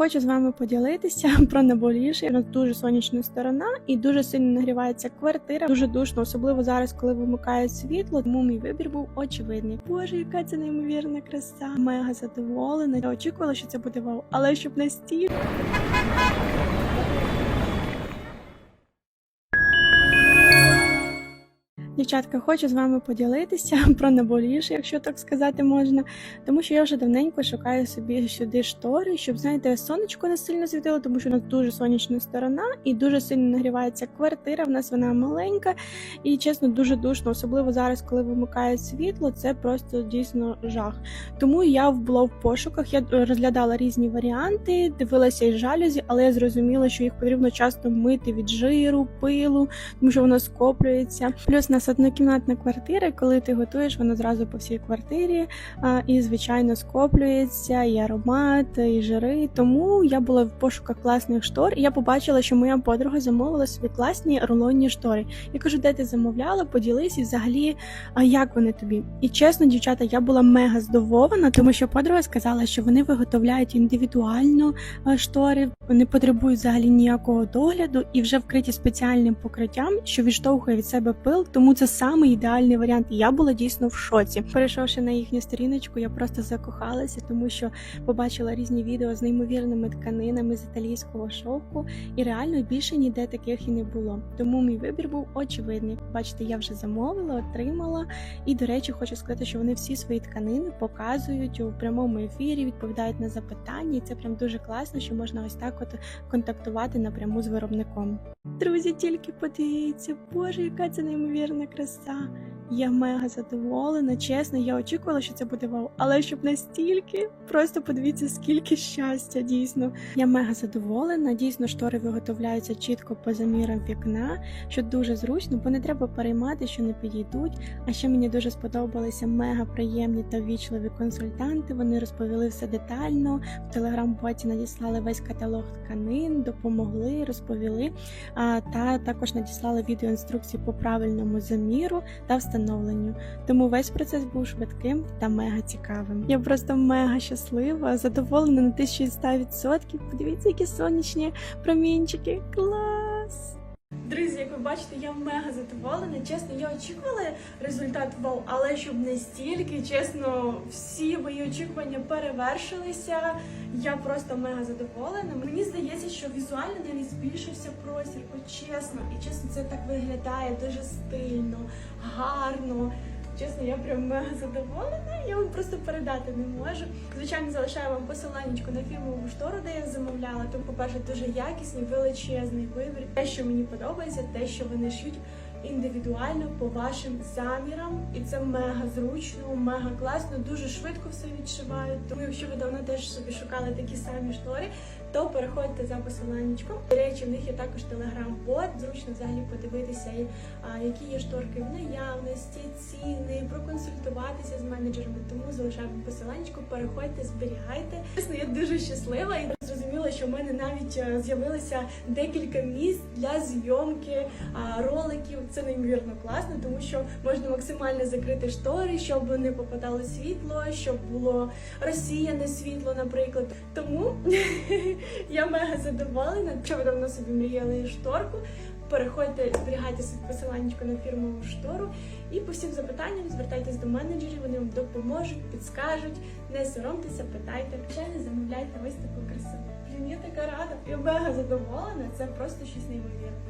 Хочу з вами поділитися про наболіше. У нас дуже сонячна сторона і дуже сильно нагрівається квартира. Дуже душно, особливо зараз, коли вимикають світло. Тому мій вибір був очевидний. Боже, яка це неймовірна краса! Мега задоволена. Я очікувала, що це буде вау, але щоб настільки. Дівчатка, хочу з вами поділитися про наболіше, якщо так сказати можна. Тому що я вже давненько шукаю собі сюди штори, щоб знаєте, сонечко не сильно світило, тому що у нас дуже сонячна сторона і дуже сильно нагрівається квартира. В нас вона маленька і чесно дуже душно, особливо зараз, коли вимикають світло, це просто дійсно жах. Тому я була в пошуках. Я розглядала різні варіанти, дивилася із жалюзі, але я зрозуміла, що їх потрібно часто мити від жиру, пилу, тому що воно скоплюється. Плюс у нас однокімнатна квартира, коли ти готуєш, воно зразу по всій квартирі і, звичайно, скоплюється і аромат, і жири. Тому я була в пошуках класних штор, і я побачила, що моя подруга замовила собі класні рулонні штори. Я кажу, де ти замовляла, поділись і взагалі, а як вони тобі? І чесно, дівчата, я була мега здивована, тому що подруга сказала, що вони виготовляють індивідуально штори, не потребують взагалі ніякого догляду і вже вкриті спеціальним покриттям, що відштовхує від себе пил. Тому це саме ідеальний варіант. І я була дійсно в шоці. Перейшовши на їхню сторіночку, я просто закохалася, тому що побачила різні відео з неймовірними тканинами з італійського шовку, і реально більше ніде таких і не було. Тому мій вибір був очевидний. Бачите, я вже замовила, отримала. І до речі, хочу сказати, що вони всі свої тканини показують у прямому ефірі, відповідають на запитання, і це прям дуже класно, що можна ось так от контактувати напряму з виробником. Друзі, тільки подивіться, боже, яка це неймовірна краса. Я мега задоволена, чесно, я очікувала, що це буде вау, але щоб настільки, просто подивіться, скільки щастя, дійсно. Я мега задоволена. Дійсно, штори виготовляються чітко по замірам вікна, що дуже зручно, бо не треба переймати, що не підійдуть. А ще мені дуже сподобалися мега приємні та ввічливі консультанти. Вони розповіли все детально. В телеграм-боті надіслали весь каталог тканин, допомогли, розповіли. Та також надіслали відеоінструкції по правильному заміру та встановленню. Тому весь процес був швидким та мега цікавим. Я просто мега щаслива, задоволена на 1100%. Подивіться, які сонячні промінчики. Клас! Друзі, як ви бачите, я мега задоволена. Чесно, я очікувала результат вау, але щоб не стільки, чесно, всі мої очікування перевершилися. Я просто мега задоволена. Мені здається, що візуально навіть збільшився простір, от чесно, і чесно, це так виглядає дуже стильно, гарно. Чесно, я прям мега задоволена. Я вам просто передати не можу. Звичайно, залишаю вам посиланнячку на фірмову штору, де я замовляла. Тому, по-перше, дуже якісний, величезний вибір. Те, що мені подобається, те, що вони шьють індивідуально по вашим замірам, і це мега зручно, мега класно, дуже швидко все відшивають. Тому, якщо ви давно теж собі шукали такі самі штори, то переходьте за посиланнячком. До речі, в них є також телеграм-бот. Зручно взагалі подивитися, які є шторки в наявності, ціни, проконсультуватися з менеджерами. Тому залишаємо посиланнячку, переходьте, зберігайте. Я дуже щаслива зрозуміла, що в мене навіть е, з'явилося декілька місць для зйомки роликів. Це неймовірно класно, тому що можна максимально закрити штори, щоб не попадало світло, щоб було розсіяне світло, наприклад. Тому я мега задоволена. Що ви давно собі мріяли шторку, переходьте, зберігайте собі посиланнячко на фірмову штору. І по всім запитанням звертайтесь до менеджерів, вони вам допоможуть, підскажуть. Не соромтеся, питайте. Не замовляйте красу. Блін, я така рада. Я мега задоволена. Це просто щось неймовірне.